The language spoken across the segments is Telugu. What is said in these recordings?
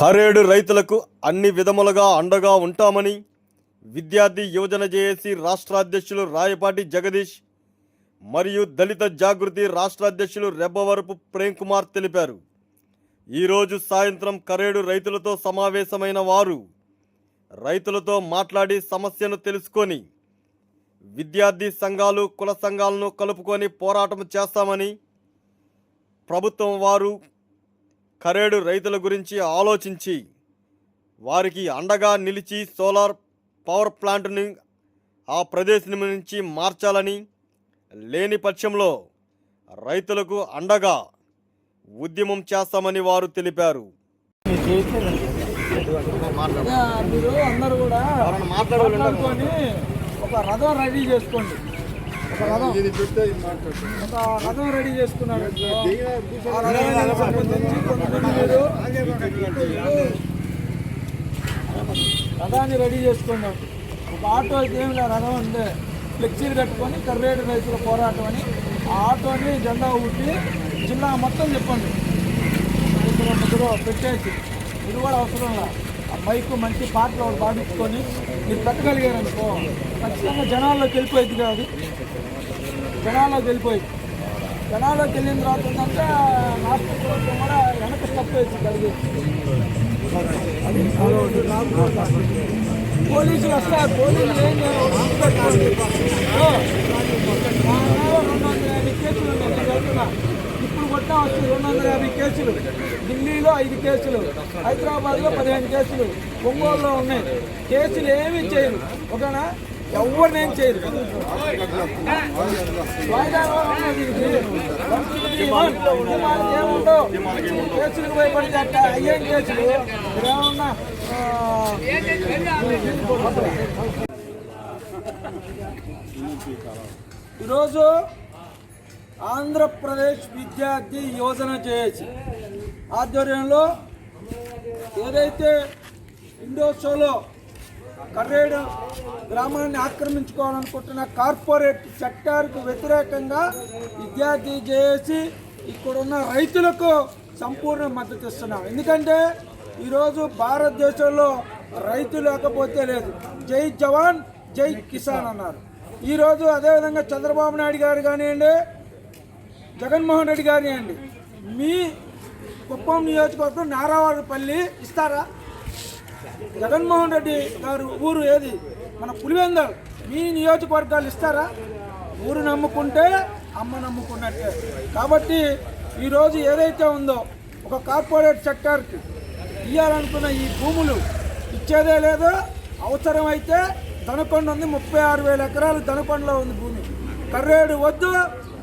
కరేడు రైతులకు అన్ని విధములుగా అండగా ఉంటామని విద్యార్థి యువజన జేఏసీ రాష్ట్ర అధ్యక్షులు రాయపాటి జగదీష్ మరియు దళిత జాగృతి రాష్ట్ర అధ్యక్షులు రెబ్బవరపు ప్రేమ్ కుమార్ తెలిపారు. ఈరోజు సాయంత్రం కరేడు రైతులతో సమావేశమైన వారు రైతులతో మాట్లాడి సమస్యను తెలుసుకొని విద్యార్థి సంఘాలు కుల సంఘాలను కలుపుకొని పోరాటం చేస్తామని ప్రభుత్వం వారు కరేడు రైతుల గురించి ఆలోచించి వారికి అండగా నిలిచి సోలార్ పవర్ ప్లాంట్ని ఆ ప్రదేశం నుంచి మార్చాలని లేని పక్షంలో రైతులకు అండగా ఉద్యమం చేస్తామని వారు తెలిపారు. అదే మీరు అందరూ కూడా మాట్లాడుకొని ఒక రథం రెడీ చేసుకోండి. రథం. రెడీ చేసుకున్నాడు. రథాన్ని రెడీ చేసుకున్నాం ఒక ఆటో అయితే ఏమి రథం ఉంది. ఫ్లెక్సీలు కట్టుకొని కర్రేడు రైతుల పోరాటం అని ఆ ఆటోని జెండా ఊపి జిల్లా మొత్తం చెప్పండి. పెట్టేసి. ఇది కూడా అవసరం లేదు. ఆ మైక్ మంచి పాటలు పాడించుకొని మీరు పెట్టగలిగారు అనుకో ఖచ్చితంగా జనాల్లోకి వెళ్ళిపోయింది కాదు. జనాల్లోకి వెళ్ళిపోయి జనాల్లోకి వెళ్ళిన తర్వాత ఏంటంటే రాష్ట్ర ప్రభుత్వం కూడా వెనక స్టెప్ వేసి కలిగి పోలీసులు వస్తారు పోలీసులు ఏం చేయరు రెండు వందల యాభై కేసులు ఉన్నాయి. నేను ఇప్పుడు కొట్టా వచ్చి రెండు వందల యాభై కేసులు. ఢిల్లీలో ఐదు కేసులు. హైదరాబాద్లో పదిహేను కేసులు. ఒంగోలులో ఉన్నాయి. కేసులు ఏమీ చేయరు. ఓకేనా ఎవరినేం చేయరు వాయిదాలో ఉన్నది ఇది. ఏముండవు. కేసులకు భయపడి అట్ట అయ్యేం కేసులు ఏమన్నా ఆ, ఈరోజు ఆంధ్రప్రదేశ్ విద్యార్థి యోజన చేసి ఆధ్వర్యంలో ఏదైతే ఇండోసోలో కర్రేడు గ్రామాన్ని ఆక్రమించుకోవాలనుకుంటున్న కార్పొరేట్ సెక్టార్కు వ్యతిరేకంగా విద్యార్థి చేసి ఇక్కడున్న రైతులకు సంపూర్ణ మద్దతు ఇస్తున్నాం ఎందుకంటే ఈరోజు భారతదేశంలో రైతు లేకపోతే లేదు. జై జవాన్ జై కిసాన్ అన్నారు. ఈరోజు అదేవిధంగా చంద్రబాబు నాయుడు గారు కానివ్వండి జగన్మోహన్ రెడ్డి గారిని అండి మీ కుప్పం నియోజకవర్గం నారావారిపల్లి ఇస్తారా? జగన్మోహన్ రెడ్డి గారు ఊరు ఏది? మన పులివెందల్ మీ నియోజకవర్గాలు ఇస్తారా? ఊరు నమ్ముకుంటే అమ్మ నమ్ముకున్నట్టే. కాబట్టి ఈరోజు ఏదైతే ఉందో ఒక కార్పొరేట్ సెక్టర్కి ఇవ్వాలనుకున్న ఈ భూములు ఇచ్చేదే లేదో అవసరమైతే దనకొండ ఉంది ముప్పై ఆరు వేల ఎకరాలు దనకొండలో ఉంది భూమి. కర్రేడు వద్దు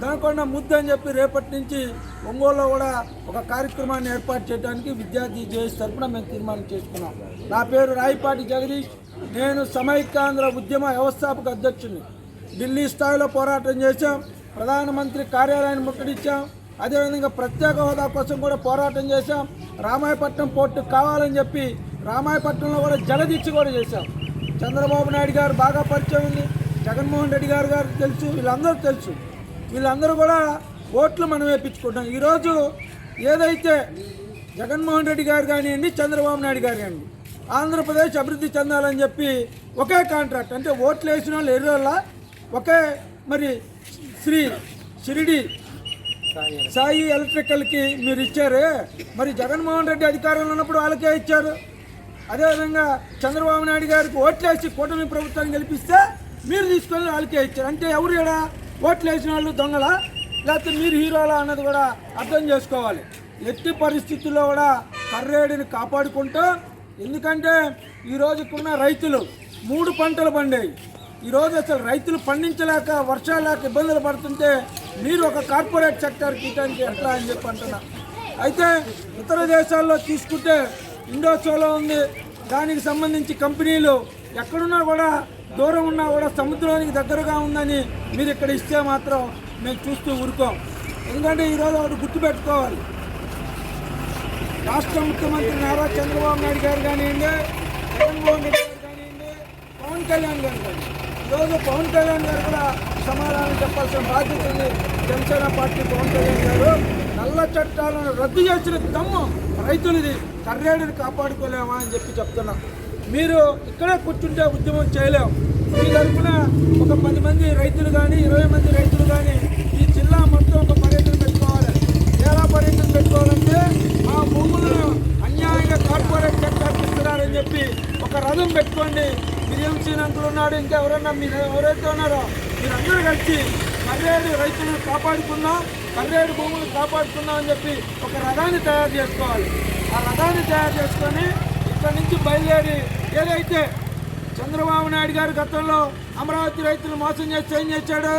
దనకొండ ముద్దు అని చెప్పి రేపటి నుంచి ఒంగోలులో కూడా ఒక కార్యక్రమాన్ని ఏర్పాటు చేయడానికి విద్యార్థి జేఎస్ తరఫున మేము తీర్మానం చేసుకున్నాం. నా పేరు రాయపాటి జగదీష్. నేను సమైక్యాంధ్ర ఉద్యమ వ్యవస్థాపక అధ్యక్షుడిని ఢిల్లీ స్థాయిలో పోరాటం చేశాం. ప్రధానమంత్రి కార్యాలయాన్ని ముట్టడించాం అదేవిధంగా ప్రత్యేక హోదా కోసం కూడా పోరాటం చేశాం. రామాయపట్నం పోర్టు కావాలని చెప్పి రామాయపట్నంలో కూడా జలదీక్ష కూడా చేశాం. చంద్రబాబు నాయుడు గారు బాగా పరిచయం ఉంది. జగన్మోహన్ రెడ్డి గారు గారు తెలుసు. వీళ్ళందరూ తెలుసు. వీళ్ళందరూ కూడా ఓట్లు మనం వేయించుకుంటాం ఈరోజు ఏదైతే జగన్మోహన్ రెడ్డి గారు కానివ్వండి చంద్రబాబు నాయుడు గారు కానివ్వండి ఆంధ్రప్రదేశ్ అభివృద్ధి చెందాలని చెప్పి ఒకే కాంట్రాక్ట్ అంటే ఓట్లు వేసిన వాళ్ళు ఎర్రోళ్ళ ఒకే మరి శ్రీ షిరిడి సాయి ఎలక్ట్రికల్కి మీరు ఇచ్చారు. మరి జగన్మోహన్ రెడ్డి అధికారంలో ఉన్నప్పుడు వాళ్ళకే ఇచ్చారు. అదేవిధంగా చంద్రబాబు నాయుడు గారికి ఓట్లేసి కూటమి ప్రభుత్వాన్ని గెలిపిస్తే మీరు తీసుకొని వాళ్ళకే ఇచ్చారు. అంటే ఎవరు కూడా ఓట్లు వేసిన వాళ్ళు దొంగలా? లేకపోతే మీరు హీరోలా అన్నది కూడా అర్థం చేసుకోవాలి. ఎట్టి పరిస్థితుల్లో కూడా కర్రేడిని కాపాడుకుంటూ ఎందుకంటే ఈరోజుకున్న రైతులు మూడు పంటలు పండాయి. ఈరోజు అసలు రైతులు పండించలేక వర్షాలు లేక ఇబ్బందులు పడుతుంటే మీరు ఒక కార్పొరేట్ సెక్టర్కి ఇవ్వడానికి ఎట్లా అని చెప్పి అంటున్నా. అయితే ఇతర దేశాల్లో తీసుకుంటే ఇండోసోలో ఉంది. దానికి సంబంధించి కంపెనీలు ఎక్కడున్నా కూడా దూరం ఉన్నా కూడా సముద్రానికి దగ్గరగా ఉందని మీరు ఇక్కడ ఇస్తే మాత్రం మేము చూస్తూ ఊరుకోం. ఎందుకంటే ఈరోజు ఒకటి గుర్తుపెట్టుకోవాలి. రాష్ట్ర ముఖ్యమంత్రి నారా చంద్రబాబు నాయుడు గారు కానివ్వండి జగన్మోహన్ రెడ్డి గారు కానివ్వండి పవన్ కళ్యాణ్ గారు కానివ్వండి. ఈరోజు పవన్ కళ్యాణ్ గారు కూడా సమాధానం చెప్పాల్సిన బాధ్యత ఉంది. జనసేన పార్టీ పవన్ కళ్యాణ్ గారు. నల్ల చట్టాలను రద్దు చేసిన దమ్ము రైతులది కర్రేడిని కాపాడుకోలేమా అని చెప్పి చెప్తున్నా. మీరు ఇక్కడే కూర్చుంటే ఉద్యమం చేయలేం. మీ తరఫున ఒక పది మంది రైతులు కానీ ఇరవై మంది రైతులు కానీ ఈ జిల్లా మొత్తం ఒక పర్యటన పెట్టుకోవాలి. ఎలా పర్యటన పెట్టుకోవాలంటే కార్పొరేట్ సెక్టార్కి ఇస్తున్నారని చెప్పి ఒక రథం పెట్టుకోండి. బియ్యం అంకులు ఉన్నాడు? ఇంకా ఎవరన్నా మీరు ఎవరైతే ఉన్నారో మీరందరూ కలిసి కర్రేడు రైతులను కాపాడుకుందాం కర్రేడు భూములు కాపాడుకుందాం అని చెప్పి ఒక రథాన్ని తయారు చేసుకోవాలి. ఆ రథాన్ని తయారు చేసుకొని ఇక్కడ నుంచి బయలుదేరి ఏదైతే చంద్రబాబు నాయుడు గారు గతంలో అమరావతి రైతులు మోసం చేసి ఏం చేశాడు?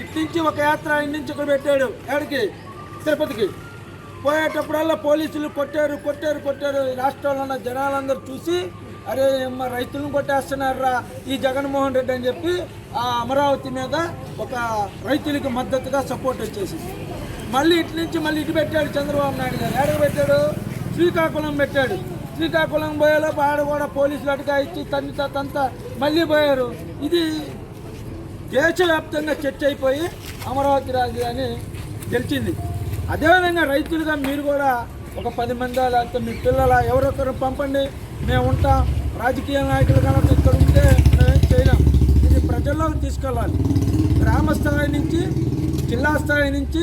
ఇటు నుంచి ఒక యాత్ర ఆయన నుంచి ఇక్కడ పెట్టాడు. ఎక్కడికి తిరుపతికి. పోయేటప్పుడల్లా పోలీసులు కొట్టారు కొట్టారు కొట్టారు. రాష్ట్రంలో ఉన్న జనాలందరూ చూసి అరే అమ్మ రైతులను కొట్టేస్తున్నారా ఈ జగన్మోహన్ రెడ్డి అని చెప్పి ఆ అమరావతి మీద ఒక రైతులకు మద్దతుగా సపోర్ట్ వచ్చేసింది. మళ్ళీ ఇటు నుంచి మళ్ళీ ఇటు పెట్టాడు చంద్రబాబు నాయుడు గారు. ఎక్కడ పెట్టాడు? శ్రీకాకుళం పెట్టాడు. శ్రీకాకుళం పోయేలోపు ఆడ కూడా పోలీసులు అటుగా ఇచ్చి తంత తంత మళ్ళీ పోయారు. ఇది దేశవ్యాప్తంగా చర్చ అయిపోయి అమరావతి రాజధాని గెలిచింది. అదేవిధంగా రైతులుగా మీరు కూడా ఒక పది మంది లేకపోతే మీ పిల్లల ఎవరొకరు పంపండి. మేము ఉంటాం. రాజకీయ నాయకులు కనుక ఇక్కడ ఉంటే మేమేం చేయలేం. ఇది ప్రజల్లోకి తీసుకెళ్ళాలి. గ్రామ స్థాయి నుంచి జిల్లా స్థాయి నుంచి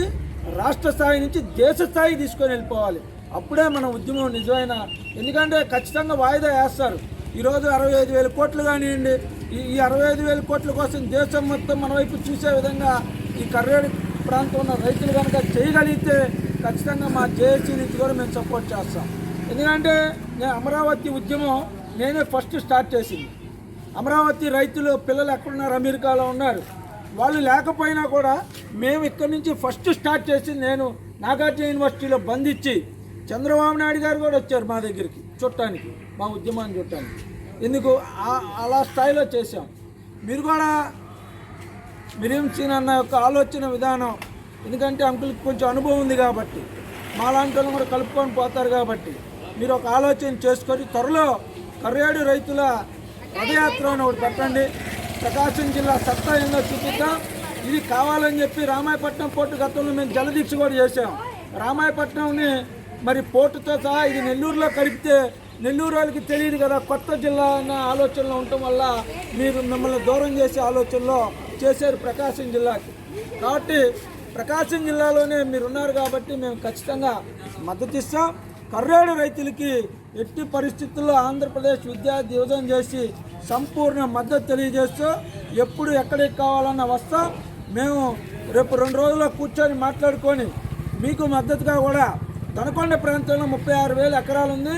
రాష్ట్ర స్థాయి నుంచి దేశ స్థాయి తీసుకొని వెళ్ళిపోవాలి. అప్పుడే మన ఉద్యమం నిజమైన ఎందుకంటే ఖచ్చితంగా వాయిదా వేస్తారు. ఈరోజు అరవై ఐదు వేల కోట్లు కానివ్వండి ఈ ఈ అరవై ఐదు వేల కోట్ల కోసం దేశం మొత్తం మన వైపు చూసే విధంగా ఈ కర్రేడు ప్రాంతం ఉన్న రైతులు కనుక చేయగలిగితే ఖచ్చితంగా మా జేఏసీ నుంచి కూడా మేము సపోర్ట్ చేస్తాం. ఎందుకంటే నేను అమరావతి ఉద్యమం నేనే ఫస్ట్ స్టార్ట్ చేసింది. అమరావతి రైతులు పిల్లలు ఎక్కడున్నారు? అమెరికాలో ఉన్నారు. వాళ్ళు లేకపోయినా కూడా మేము ఇక్కడి నుంచి ఫస్ట్ స్టార్ట్ చేసి నేను నాగార్జున యూనివర్సిటీలో బంధించి చంద్రబాబు నాయుడు గారు కూడా వచ్చారు మా దగ్గరికి చుట్టానికి మా ఉద్యమాన్ని చుట్టానికి ఎందుకు? అలా స్థాయిలో చేసాం మీరు కూడా మిరియం అన్న యొక్క ఆలోచన విధానం. ఎందుకంటే అంకుల్కి కొంచెం అనుభవం ఉంది కాబట్టి. మాలాంటి వాళ్ళు కూడా కలుపుకొని పోతారు కాబట్టి. మీరు ఒక ఆలోచన చేసుకొని త్వరలో కర్రేడు రైతుల రథయాత్ర అని ఒకటి పెట్టండి. ప్రకాశం జిల్లా సత్తా ఏందో చూపిద్దాం. ఇది కావాలని చెప్పి రామాయపట్నం పోర్టు గతంలో మేము జలదీక్ష కూడా చేసాం రామాయపట్నంని మరి పోర్టుతో సహా ఇది నెల్లూరులో కలిపితే నెల్లూరు వాళ్ళకి తెలియదు కదా కొత్త జిల్లా అన్న ఆలోచనలో ఉండటం వల్ల మీరు మిమ్మల్ని దూరం చేసే ఆలోచనలో చేశారు ప్రకాశం జిల్లాకి. కాబట్టి ప్రకాశం జిల్లాలోనే మీరు ఉన్నారు కాబట్టి మేము ఖచ్చితంగా మద్దతు ఇస్తాం. కర్రేడు రైతులకి ఎట్టి పరిస్థితుల్లో ఆంధ్రప్రదేశ్ విద్యార్థి దివజన చేసి సంపూర్ణ మద్దతు తెలియజేస్తూ ఎప్పుడు ఎక్కడికి కావాలన్నా వస్తాం. మేము రేపు రెండు రోజుల్లో కూర్చొని మాట్లాడుకొని మీకు మద్దతుగా కూడా దనకొండ ప్రాంతంలో ముప్పై ఆరు వేల ఎకరాలు ఉంది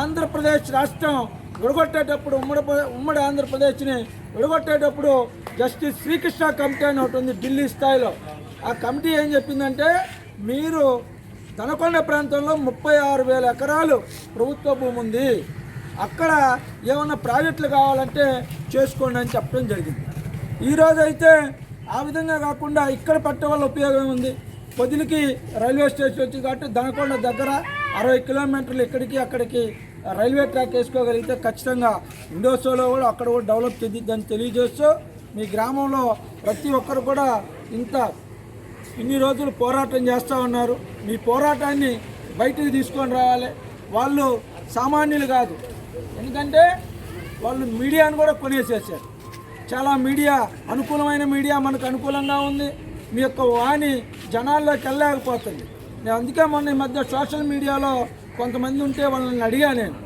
ఆంధ్రప్రదేశ్ రాష్ట్రం విడగొట్టేటప్పుడు ఉమ్మడి ప్ర- ఉమ్మడి ఆంధ్రప్రదేశ్ని విడగొట్టేటప్పుడు జస్టిస్ శ్రీకృష్ణ కమిటీ అని ఒకటి ఉంది ఢిల్లీ స్థాయిలో. ఆ కమిటీ ఏం చెప్పిందంటే మీరు దనకొండ ప్రాంతంలో ముప్పై ఆరు వేల ఎకరాలు ప్రభుత్వ భూమి ఉంది. అక్కడ ఏమన్నా ప్రాజెక్టులు కావాలంటే చేసుకోండి అని చెప్పడం జరిగింది. ఈరోజు అయితే ఆ విధంగా కాకుండా ఇక్కడ పట్టడం వల్ల ఉపయోగం ఉంది. పొదిలికి రైల్వే స్టేషన్ వచ్చి కాబట్టి దనకొండ దగ్గర అరవై కిలోమీటర్లు ఇక్కడికి అక్కడికి రైల్వే ట్రాక్ వేసుకోగలిగితే ఖచ్చితంగా ఇండోసోలో కూడా అక్కడ కూడా డెవలప్ చెందిద్దని తెలియజేస్తూ మీ గ్రామంలో ప్రతి ఒక్కరు కూడా ఇంత ఇన్ని రోజులు పోరాటం చేస్తూ ఉన్నారు. మీ పోరాటాన్ని బయటికి తీసుకొని రావాలి. వాళ్ళు సామాన్యులు కాదు. ఎందుకంటే వాళ్ళు మీడియాను కూడా కొనేసేసారు చాలా మీడియా అనుకూలమైన మీడియా మనకు అనుకూలంగా ఉంది. మీ యొక్క వాణి జనాల్లోకి వెళ్ళలేకపోతుంది. నేను అందుకే మొన్న ఈ మధ్య సోషల్ మీడియాలో కొంతమంది ఉంటే వాళ్ళని అడిగా నేను.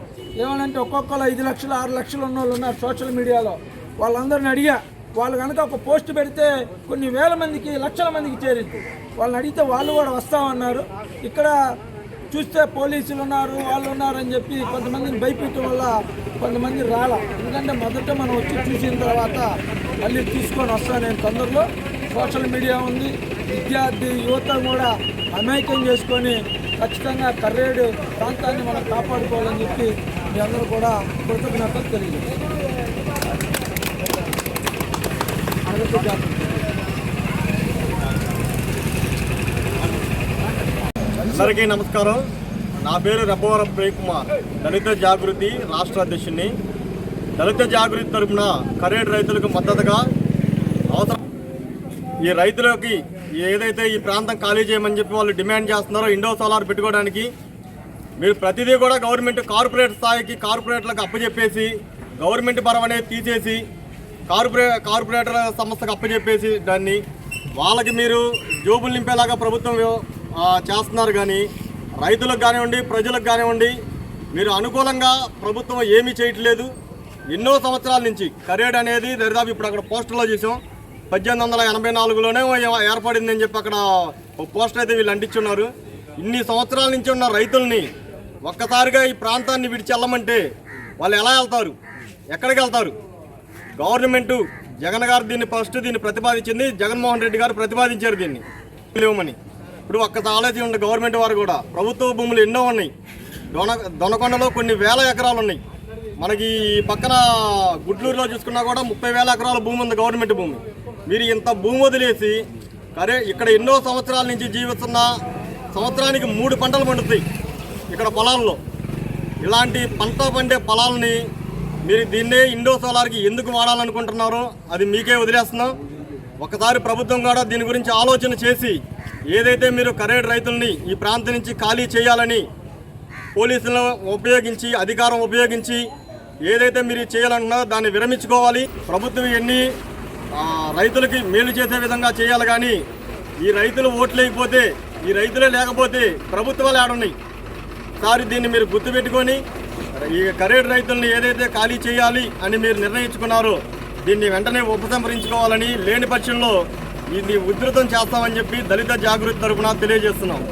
ఏమనంటే ఒక్కొక్కరు ఐదు లక్షలు ఆరు లక్షలు ఉన్న వాళ్ళు ఉన్నారు సోషల్ మీడియాలో. వాళ్ళందరిని అడిగా. వాళ్ళు కనుక ఒక పోస్ట్ పెడితే కొన్ని వేల మందికి లక్షల మందికి చేరింది. వాళ్ళని అడిగితే వాళ్ళు కూడా వస్తామన్నారు. ఇక్కడ చూస్తే పోలీసులు ఉన్నారు వాళ్ళు ఉన్నారని చెప్పి కొంతమందిని భయపెట్టడం వల్ల కొంతమంది రాల. ఎందుకంటే మొదట మనం వచ్చి చూసిన తర్వాత మళ్ళీ తీసుకొని వస్తాను నేను తొందరలో. సోషల్ మీడియా ఉంది. విద్యార్థి యువత కూడా అమాయకం చేసుకొని ఖచ్చితంగా కర్రేడు ప్రాంతాన్ని మనం కాపాడుకోవాలని చెప్పి మీ అందరూ కూడా కృతజ్ఞతలు తెలియజేస్తారు అందరికీ నమస్కారం. నా పేరు రెబ్బవరం ప్రేమ్ కుమార్ దళిత జాగృతి రాష్ట్ర అధ్యక్షుడిని. దళిత జాగృతి తరపున కరేడు రైతులకు మద్దతుగా అవసరం ఈ రైతులకి ఏదైతే ఈ ప్రాంతం ఖాళీ చేయమని చెప్పి వాళ్ళు డిమాండ్ చేస్తున్నారో ఇండో సోలార్ పెట్టుకోవడానికి మీరు ప్రతిదీ కూడా గవర్నమెంట్ కార్పొరేట్ స్థాయికి కార్పొరేట్లకు అప్పచెప్పేసి గవర్నమెంట్ పరం అనేది తీసేసి కార్పొరే కార్పొరేటర్ సంస్థకు అప్పచెప్పేసి దాన్ని వాళ్ళకి మీరు జోబులు నింపేలాగా ప్రభుత్వం చేస్తున్నారు కానీ రైతులకు కానివ్వండి ప్రజలకు కానివ్వండి మీరు అనుకూలంగా ప్రభుత్వం ఏమీ చేయట్లేదు. ఎన్నో సంవత్సరాల నుంచి కరేడ్ అనేది దరిదాపు ఇప్పుడు అక్కడ పోస్టర్లో చూసాం. పద్దెనిమిది వందల ఎనభై నాలుగులోనే ఏర్పడిందని చెప్పి అక్కడ ఒక పోస్టర్ అయితే వీళ్ళు అంటించున్నారు. ఇన్ని సంవత్సరాల నుంచి ఉన్న రైతుల్ని ఒక్కసారిగా ఈ ప్రాంతాన్ని విడిచి వెళ్ళమంటే వాళ్ళు ఎలా వెళ్తారు? ఎక్కడికి వెళ్తారు? గవర్నమెంటు జగన్ గారు దీన్ని ఫస్ట్ దీన్ని ప్రతిపాదించింది జగన్మోహన్ రెడ్డి గారు ప్రతిపాదించారు దీన్ని. లేవమని ఇప్పుడు ఒక్కసారి ఆలోచించండి గవర్నమెంట్ వారు కూడా ప్రభుత్వ భూములు ఎన్నో ఉన్నాయి. దొన దొనకొండలో కొన్ని వేల ఎకరాలు ఉన్నాయి. మనకి ఈ పక్కన గుడ్లూరులో చూసుకున్నా కూడా ముప్పై వేల ఎకరాల భూమి ఉంది గవర్నమెంట్ భూమి. మీరు ఇంత భూమి వదిలేసి కరే ఇక్కడ ఎన్నో సంవత్సరాల నుంచి జీవిస్తున్న సంవత్సరానికి మూడు పంటలు పండుతాయి ఇక్కడ పొలాల్లో. ఇలాంటి పంట పండే పొలాలని మీరు దీన్నే ఇండో సోలార్కి ఎందుకు వాడాలనుకుంటున్నారో అది మీకే వదిలేస్తున్నాం. ఒకసారి ప్రభుత్వం కూడా దీని గురించి ఆలోచన చేసి ఏదైతే మీరు కరేడ్ రైతుల్ని ఈ ప్రాంతం నుంచి ఖాళీ చేయాలని పోలీసులను ఉపయోగించి అధికారం ఉపయోగించి ఏదైతే మీరు చేయాలనుకున్నారో దాన్ని విరమించుకోవాలి. ప్రభుత్వం ఎన్ని రైతులకి మేలు చేసే విధంగా చేయాలి కానీ ఈ రైతులు ఓట్లు లేకపోతే ఈ రైతులే లేకపోతే ప్రభుత్వాలు ఆడున్నాయి. సారి దీన్ని మీరు గుర్తుపెట్టుకొని ఈ కరేడు రైతుల్ని ఏదైతే ఖాళీ చేయాలి అని మీరు నిర్ణయించుకున్నారో దీన్ని వెంటనే ఉపసంహరించుకోవాలని లేని పక్షంలో ఇది ఉధృతం చేస్తామని చెప్పి దళిత జాగృతి తరఫున తెలియజేస్తున్నాం.